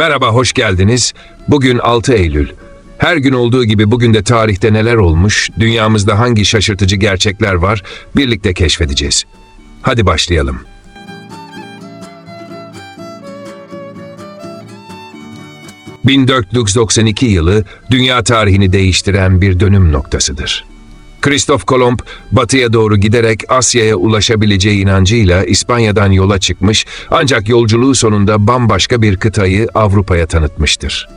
Merhaba, hoş geldiniz. Bugün 6 Eylül. Her gün olduğu gibi bugün de tarihte neler olmuş, dünyamızda hangi şaşırtıcı gerçekler var, birlikte keşfedeceğiz. Hadi başlayalım. ...1492 yılı dünya tarihini değiştiren bir dönüm noktasıdır. Kristof Kolomb batıya doğru giderek Asya'ya ulaşabileceği inancıyla İspanya'dan yola çıkmış ancak yolculuğu sonunda bambaşka bir kıtayı Avrupa'ya tanıtmıştır.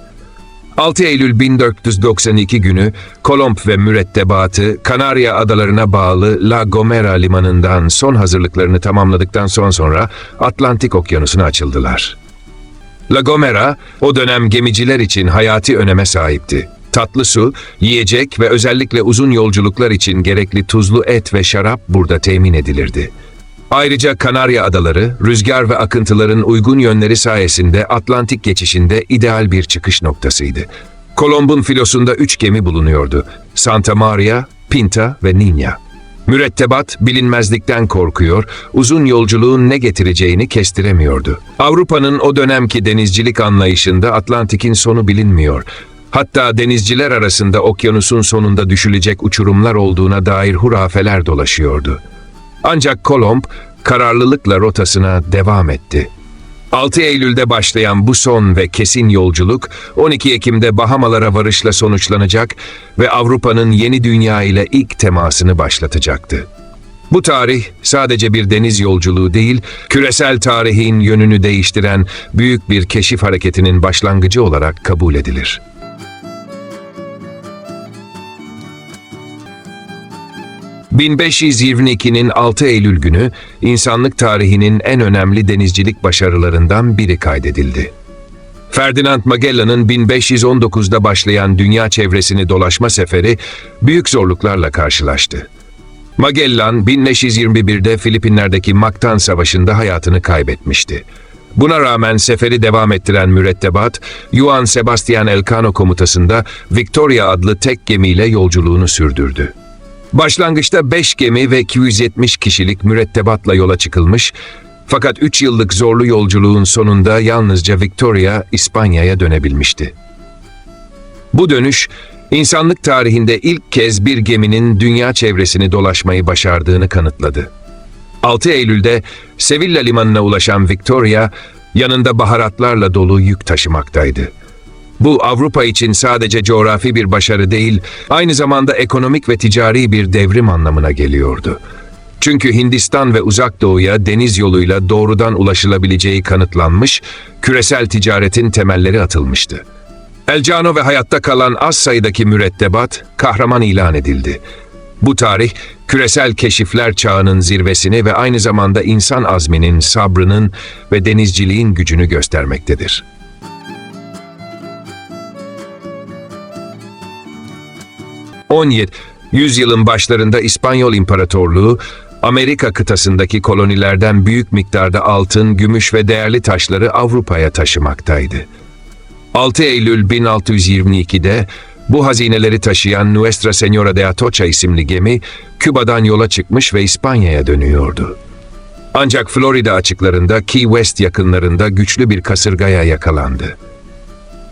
6 Eylül 1492 günü Kolomb ve mürettebatı Kanarya adalarına bağlı La Gomera limanından son hazırlıklarını tamamladıktan son sonra Atlantik Okyanusu'na açıldılar. La Gomera o dönem gemiciler için hayati öneme sahipti. Tatlı su, yiyecek ve özellikle uzun yolculuklar için gerekli tuzlu et ve şarap burada temin edilirdi. Ayrıca Kanarya Adaları, rüzgar ve akıntıların uygun yönleri sayesinde Atlantik geçişinde ideal bir çıkış noktasıydı. Kolomb'un filosunda üç gemi bulunuyordu. Santa Maria, Pinta ve Niña. Mürettebat bilinmezlikten korkuyor, uzun yolculuğun ne getireceğini kestiremiyordu. Avrupa'nın o dönemki denizcilik anlayışında Atlantik'in sonu bilinmiyor. Hatta denizciler arasında okyanusun sonunda düşülecek uçurumlar olduğuna dair hurafeler dolaşıyordu. Ancak Kolomb kararlılıkla rotasına devam etti. 6 Eylül'de başlayan bu son ve kesin yolculuk 12 Ekim'de Bahamalara varışla sonuçlanacak ve Avrupa'nın yeni dünya ile ilk temasını başlatacaktı. Bu tarih sadece bir deniz yolculuğu değil, küresel tarihin yönünü değiştiren büyük bir keşif hareketinin başlangıcı olarak kabul edilir. ...1522'nin 6 Eylül günü insanlık tarihinin en önemli denizcilik başarılarından biri kaydedildi. Ferdinand Magellan'ın 1519'da başlayan dünya çevresini dolaşma seferi büyük zorluklarla karşılaştı. Magellan 1521'de Filipinler'deki Mactan Savaşı'nda hayatını kaybetmişti. Buna rağmen seferi devam ettiren mürettebat, Juan Sebastian Elcano komutasında Victoria adlı tek gemiyle yolculuğunu sürdürdü. Başlangıçta 5 gemi ve 270 kişilik mürettebatla yola çıkılmış, fakat 3 yıllık zorlu yolculuğun sonunda yalnızca Victoria İspanya'ya dönebilmişti. Bu dönüş, insanlık tarihinde ilk kez bir geminin dünya çevresini dolaşmayı başardığını kanıtladı. 6 Eylül'de Sevilla limanına ulaşan Victoria, yanında baharatlarla dolu yük taşımaktaydı. Bu Avrupa için sadece coğrafi bir başarı değil, aynı zamanda ekonomik ve ticari bir devrim anlamına geliyordu. Çünkü Hindistan ve Uzak Doğu'ya deniz yoluyla doğrudan ulaşılabileceği kanıtlanmış, küresel ticaretin temelleri atılmıştı. Elcano ve hayatta kalan az sayıdaki mürettebat kahraman ilan edildi. Bu tarih, küresel keşifler çağının zirvesini ve aynı zamanda insan azminin, sabrının ve denizciliğin gücünü göstermektedir. 17. Yüzyılın başlarında İspanyol İmparatorluğu, Amerika kıtasındaki kolonilerden büyük miktarda altın, gümüş ve değerli taşları Avrupa'ya taşımaktaydı. 6 Eylül 1622'de bu hazineleri taşıyan Nuestra Señora de Atocha isimli gemi Küba'dan yola çıkmış ve İspanya'ya dönüyordu. Ancak Florida açıklarında Key West yakınlarında güçlü bir kasırgaya yakalandı.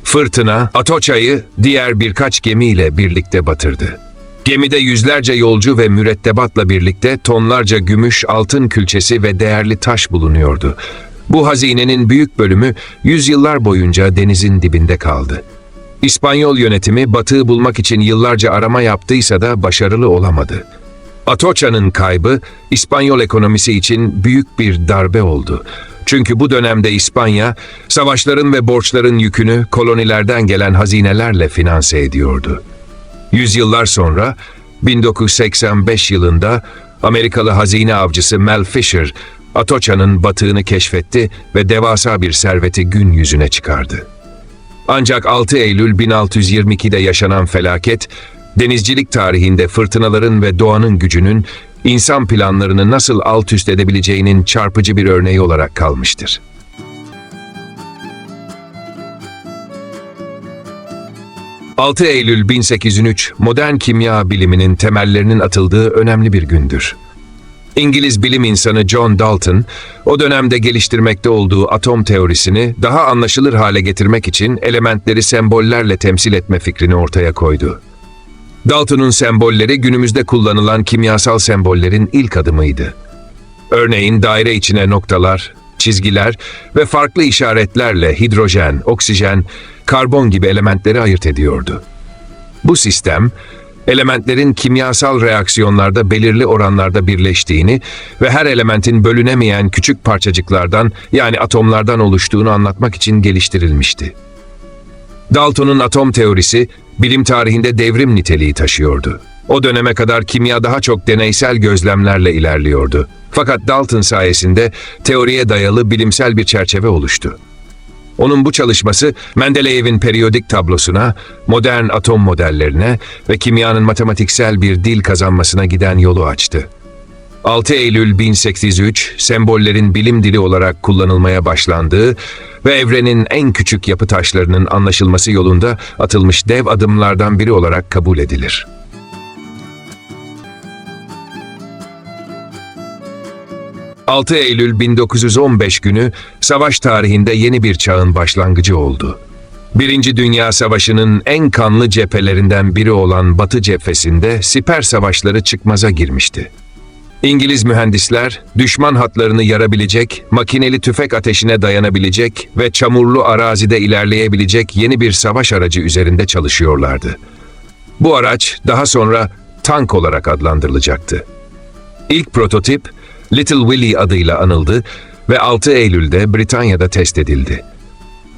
Fırtına, Atoça'yı diğer birkaç gemiyle birlikte batırdı. Gemide yüzlerce yolcu ve mürettebatla birlikte tonlarca gümüş, altın külçesi ve değerli taş bulunuyordu. Bu hazinenin büyük bölümü yüzyıllar boyunca denizin dibinde kaldı. İspanyol yönetimi batığı bulmak için yıllarca arama yaptıysa da başarılı olamadı. Atoça'nın kaybı İspanyol ekonomisi için büyük bir darbe oldu. Çünkü bu dönemde İspanya, savaşların ve borçların yükünü kolonilerden gelen hazinelerle finanse ediyordu. Yüzyıllar sonra, 1985 yılında Amerikalı hazine avcısı Mel Fisher, Atoça'nın batığını keşfetti ve devasa bir serveti gün yüzüne çıkardı. Ancak 6 Eylül 1622'de yaşanan felaket, denizcilik tarihinde fırtınaların ve doğanın gücünün insan planlarını nasıl alt üst edebileceğinin çarpıcı bir örneği olarak kalmıştır. ...6 Eylül 1803 modern kimya biliminin temellerinin atıldığı önemli bir gündür. İngiliz bilim insanı John Dalton, o dönemde geliştirmekte olduğu atom teorisini daha anlaşılır hale getirmek için elementleri sembollerle temsil etme fikrini ortaya koydu. Dalton'un sembolleri günümüzde kullanılan kimyasal sembollerin ilk adımıydı. Örneğin daire içine noktalar, çizgiler ve farklı işaretlerle hidrojen, oksijen, karbon gibi elementleri ayırt ediyordu. Bu sistem, elementlerin kimyasal reaksiyonlarda belirli oranlarda birleştiğini ve her elementin bölünemeyen küçük parçacıklardan yani atomlardan oluştuğunu anlatmak için geliştirilmişti. Dalton'un atom teorisi bilim tarihinde devrim niteliği taşıyordu. O döneme kadar kimya daha çok deneysel gözlemlerle ilerliyordu. Fakat Dalton sayesinde teoriye dayalı bilimsel bir çerçeve oluştu. Onun bu çalışması Mendeleyev'in periyodik tablosuna, modern atom modellerine ve kimyanın matematiksel bir dil kazanmasına giden yolu açtı. 6 Eylül 1803 sembollerin bilim dili olarak kullanılmaya başlandığı ve evrenin en küçük yapı taşlarının anlaşılması yolunda atılmış dev adımlardan biri olarak kabul edilir. ...6 Eylül 1915 günü savaş tarihinde yeni bir çağın başlangıcı oldu. Birinci Dünya Savaşı'nın en kanlı cephelerinden biri olan Batı cephesinde siper savaşları çıkmaza girmişti. İngiliz mühendisler düşman hatlarını yarabilecek, makineli tüfek ateşine dayanabilecek ve çamurlu arazide ilerleyebilecek yeni bir savaş aracı üzerinde çalışıyorlardı. Bu araç daha sonra tank olarak adlandırılacaktı. İlk prototip Little Willie adıyla anıldı ve 6 Eylül'de Britanya'da test edildi.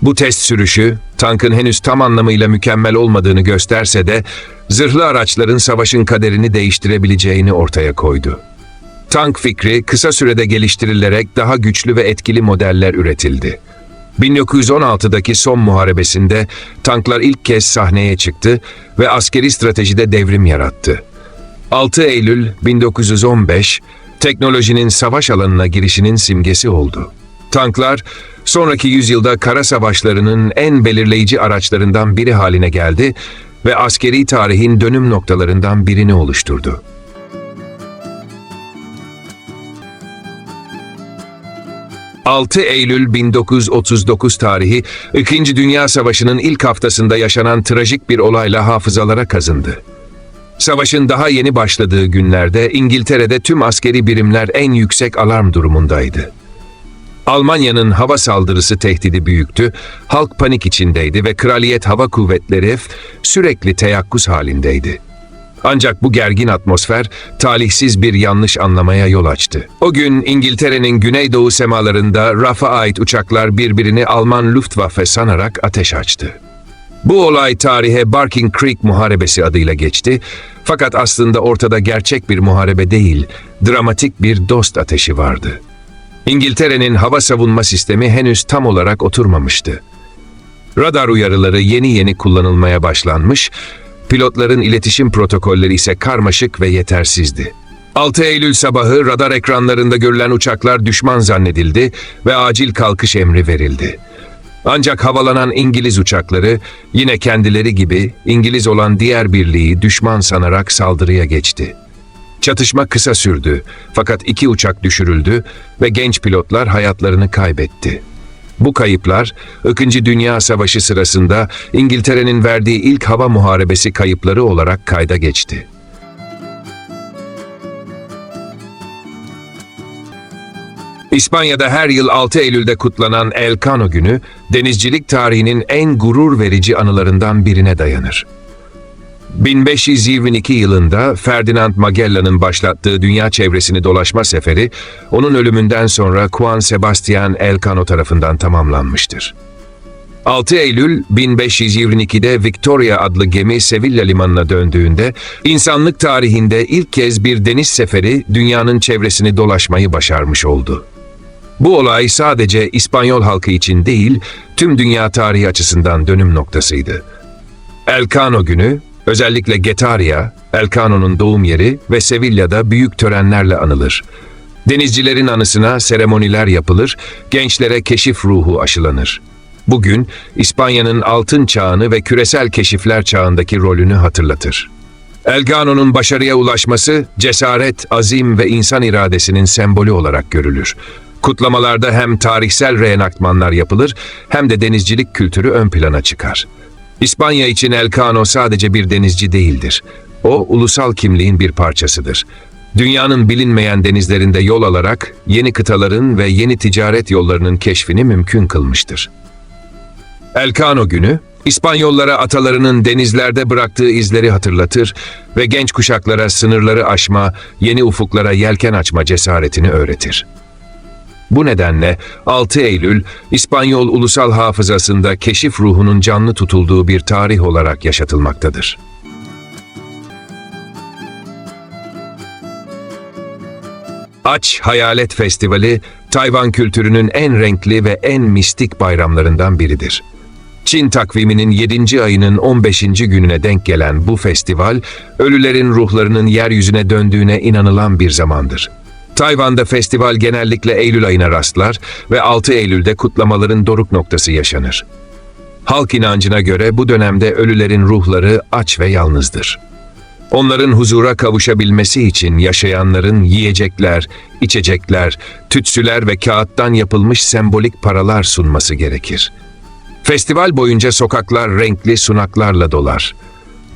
Bu test sürüşü, tankın henüz tam anlamıyla mükemmel olmadığını gösterse de, zırhlı araçların savaşın kaderini değiştirebileceğini ortaya koydu. Tank fikri kısa sürede geliştirilerek daha güçlü ve etkili modeller üretildi. 1916'daki son muharebesinde tanklar ilk kez sahneye çıktı ve askeri stratejide devrim yarattı. 6 Eylül 1915, teknolojinin savaş alanına girişinin simgesi oldu. Tanklar, sonraki yüzyılda kara savaşlarının en belirleyici araçlarından biri haline geldi ve askeri tarihin dönüm noktalarından birini oluşturdu. 6 Eylül 1939 tarihi, İkinci Dünya Savaşı'nın ilk haftasında yaşanan trajik bir olayla hafızalara kazındı. Savaşın daha yeni başladığı günlerde İngiltere'de tüm askeri birimler en yüksek alarm durumundaydı. Almanya'nın hava saldırısı tehdidi büyüktü, halk panik içindeydi ve Kraliyet Hava Kuvvetleri sürekli teyakkuz halindeydi. Ancak bu gergin atmosfer talihsiz bir yanlış anlamaya yol açtı. O gün İngiltere'nin güneydoğu semalarında RAF'a ait uçaklar birbirini Alman Luftwaffe sanarak ateş açtı. Bu olay tarihe Barking Creek Muharebesi adıyla geçti. Fakat aslında ortada gerçek bir muharebe değil, dramatik bir dost ateşi vardı. İngiltere'nin hava savunma sistemi henüz tam olarak oturmamıştı. Radar uyarıları yeni yeni kullanılmaya başlanmış, pilotların iletişim protokolleri ise karmaşık ve yetersizdi. 6 Eylül sabahı radar ekranlarında görülen uçaklar düşman zannedildi ve acil kalkış emri verildi. Ancak havalanan İngiliz uçakları yine kendileri gibi İngiliz olan diğer birliği düşman sanarak saldırıya geçti. Çatışma kısa sürdü fakat iki uçak düşürüldü ve genç pilotlar hayatlarını kaybetti. Bu kayıplar, İkinci Dünya Savaşı sırasında İngiltere'nin verdiği ilk hava muharebesi kayıpları olarak kayda geçti. İspanya'da her yıl 6 Eylül'de kutlanan El Cano günü, denizcilik tarihinin en gurur verici anılarından birine dayanır. 1522 yılında Ferdinand Magellan'ın başlattığı dünya çevresini dolaşma seferi, onun ölümünden sonra Juan Sebastian Elcano tarafından tamamlanmıştır. 6 Eylül 1522'de Victoria adlı gemi Sevilla limanına döndüğünde, insanlık tarihinde ilk kez bir deniz seferi dünyanın çevresini dolaşmayı başarmış oldu. Bu olay sadece İspanyol halkı için değil, tüm dünya tarihi açısından dönüm noktasıydı. Elcano günü, özellikle Getaria, Elcano'nun doğum yeri ve Sevilla'da büyük törenlerle anılır. Denizcilerin anısına seremoniler yapılır, gençlere keşif ruhu aşılanır. Bugün İspanya'nın altın çağını ve küresel keşifler çağındaki rolünü hatırlatır. Elgano'nun başarıya ulaşması cesaret, azim ve insan iradesinin sembolü olarak görülür. Kutlamalarda hem tarihsel reenaktmanlar yapılır hem de denizcilik kültürü ön plana çıkar. İspanya için Elcano sadece bir denizci değildir. O ulusal kimliğin bir parçasıdır. Dünyanın bilinmeyen denizlerinde yol alarak yeni kıtaların ve yeni ticaret yollarının keşfini mümkün kılmıştır. Elcano günü, İspanyollara atalarının denizlerde bıraktığı izleri hatırlatır ve genç kuşaklara sınırları aşma, yeni ufuklara yelken açma cesaretini öğretir. Bu nedenle 6 Eylül, İspanyol ulusal hafızasında keşif ruhunun canlı tutulduğu bir tarih olarak yaşatılmaktadır. Aç Hayalet Festivali, Tayvan kültürünün en renkli ve en mistik bayramlarından biridir. Çin takviminin 7. ayının 15. gününe denk gelen bu festival, ölülerin ruhlarının yeryüzüne döndüğüne inanılan bir zamandır. Tayvan'da festival genellikle Eylül ayına rastlar ve 6 Eylül'de kutlamaların doruk noktası yaşanır. Halk inancına göre bu dönemde ölülerin ruhları aç ve yalnızdır. Onların huzura kavuşabilmesi için yaşayanların yiyecekler, içecekler, tütsüler ve kağıttan yapılmış sembolik paralar sunması gerekir. Festival boyunca sokaklar renkli sunaklarla dolar.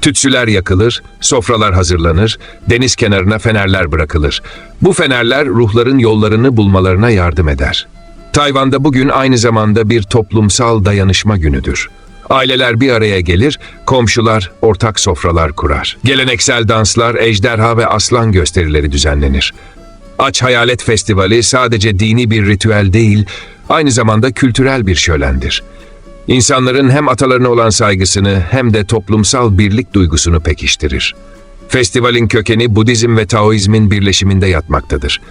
Tütsüler yakılır, sofralar hazırlanır, deniz kenarına fenerler bırakılır. Bu fenerler ruhların yollarını bulmalarına yardım eder. Tayvan'da bugün aynı zamanda bir toplumsal dayanışma günüdür. Aileler bir araya gelir, komşular ortak sofralar kurar. Geleneksel danslar, ejderha ve aslan gösterileri düzenlenir. Aç Hayalet Festivali sadece dini bir ritüel değil, aynı zamanda kültürel bir şölendir. İnsanların hem atalarına olan saygısını hem de toplumsal birlik duygusunu pekiştirir. Festivalin kökeni Budizm ve Taoizmin birleşiminde yatmaktadır.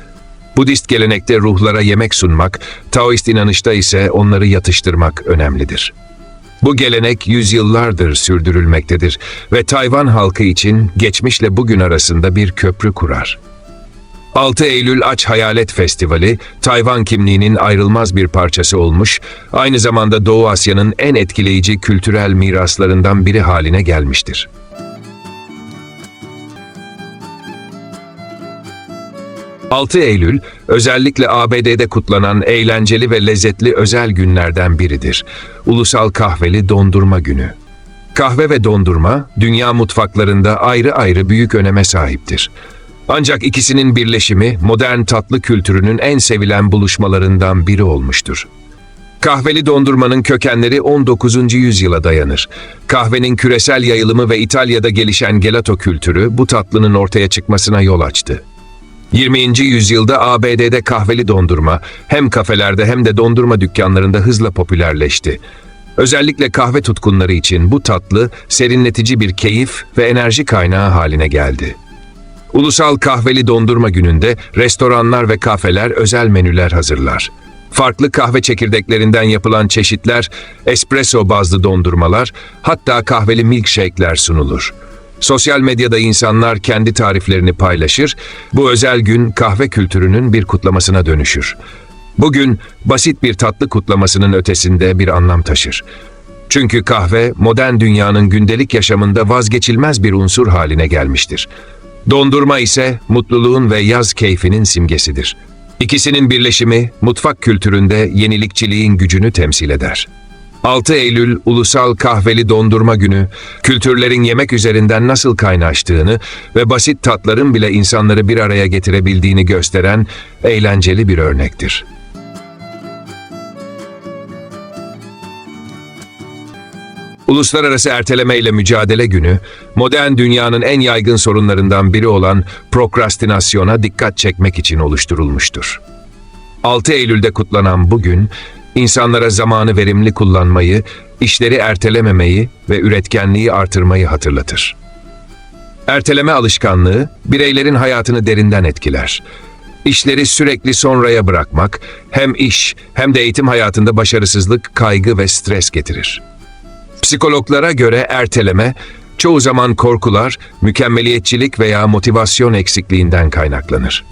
Budist gelenekte ruhlara yemek sunmak, Taoist inanışta ise onları yatıştırmak önemlidir. Bu gelenek yüzyıllardır sürdürülmektedir ve Tayvan halkı için geçmişle bugün arasında bir köprü kurar. 6 Eylül Aç Hayalet Festivali, Tayvan kimliğinin ayrılmaz bir parçası olmuş, aynı zamanda Doğu Asya'nın en etkileyici kültürel miraslarından biri haline gelmiştir. ...6 Eylül, özellikle ABD'de kutlanan eğlenceli ve lezzetli özel günlerden biridir. Ulusal Kahveli Dondurma Günü. Kahve ve dondurma, dünya mutfaklarında ayrı ayrı büyük öneme sahiptir. Ancak ikisinin birleşimi modern tatlı kültürünün en sevilen buluşmalarından biri olmuştur. Kahveli dondurmanın kökenleri 19. yüzyıla dayanır. Kahvenin küresel yayılımı ve İtalya'da gelişen gelato kültürü bu tatlının ortaya çıkmasına yol açtı. 20. yüzyılda ABD'de kahveli dondurma hem kafelerde hem de dondurma dükkanlarında hızla popülerleşti. Özellikle kahve tutkunları için bu tatlı serinletici bir keyif ve enerji kaynağı haline geldi. Ulusal Kahveli Dondurma Günü'nde restoranlar ve kafeler özel menüler hazırlar. Farklı kahve çekirdeklerinden yapılan çeşitler, espresso bazlı dondurmalar, hatta kahveli milkshake'ler sunulur. Sosyal medyada insanlar kendi tariflerini paylaşır, bu özel gün kahve kültürünün bir kutlamasına dönüşür. Bugün basit bir tatlı kutlamasının ötesinde bir anlam taşır. Çünkü kahve modern dünyanın gündelik yaşamında vazgeçilmez bir unsur haline gelmiştir. Dondurma ise mutluluğun ve yaz keyfinin simgesidir. İkisinin birleşimi mutfak kültüründe yenilikçiliğin gücünü temsil eder. 6 Eylül Ulusal Kahveli Dondurma Günü, kültürlerin yemek üzerinden nasıl kaynaştığını ve basit tatların bile insanları bir araya getirebildiğini gösteren eğlenceli bir örnektir. Uluslararası Erteleme ile Mücadele Günü, modern dünyanın en yaygın sorunlarından biri olan prokrastinasyona dikkat çekmek için oluşturulmuştur. 6 Eylül'de kutlanan bu gün, insanlara zamanı verimli kullanmayı, işleri ertelememeyi ve üretkenliği artırmayı hatırlatır. Erteleme alışkanlığı, bireylerin hayatını derinden etkiler. İşleri sürekli sonraya bırakmak, hem iş hem de eğitim hayatında başarısızlık, kaygı ve stres getirir. Psikologlara göre erteleme, çoğu zaman korkular, mükemmeliyetçilik veya motivasyon eksikliğinden kaynaklanır.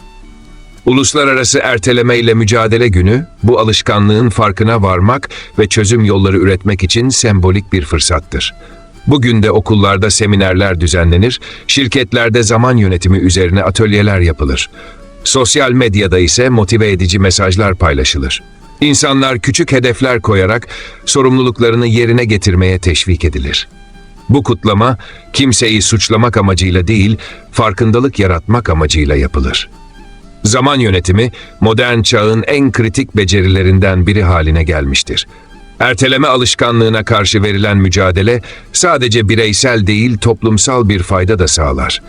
Uluslararası Erteleme ile Mücadele Günü, bu alışkanlığın farkına varmak ve çözüm yolları üretmek için sembolik bir fırsattır. Bugün de okullarda seminerler düzenlenir, şirketlerde zaman yönetimi üzerine atölyeler yapılır. Sosyal medyada ise motive edici mesajlar paylaşılır. İnsanlar küçük hedefler koyarak sorumluluklarını yerine getirmeye teşvik edilir. Bu kutlama kimseyi suçlamak amacıyla değil, farkındalık yaratmak amacıyla yapılır. Zaman yönetimi modern çağın en kritik becerilerinden biri haline gelmiştir. Erteleme alışkanlığına karşı verilen mücadele sadece bireysel değil toplumsal bir fayda da sağlar.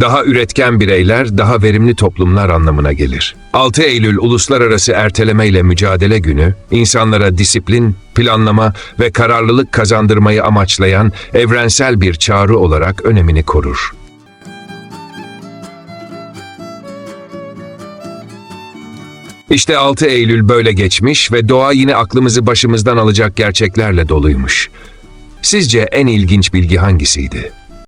Daha üretken bireyler, daha verimli toplumlar anlamına gelir. 6 Eylül Uluslararası Erteleme ile Mücadele Günü, insanlara disiplin, planlama ve kararlılık kazandırmayı amaçlayan evrensel bir çağrı olarak önemini korur. İşte 6 Eylül böyle geçmiş ve doğa yine aklımızı başımızdan alacak gerçeklerle doluymuş. Sizce en ilginç bilgi hangisiydi?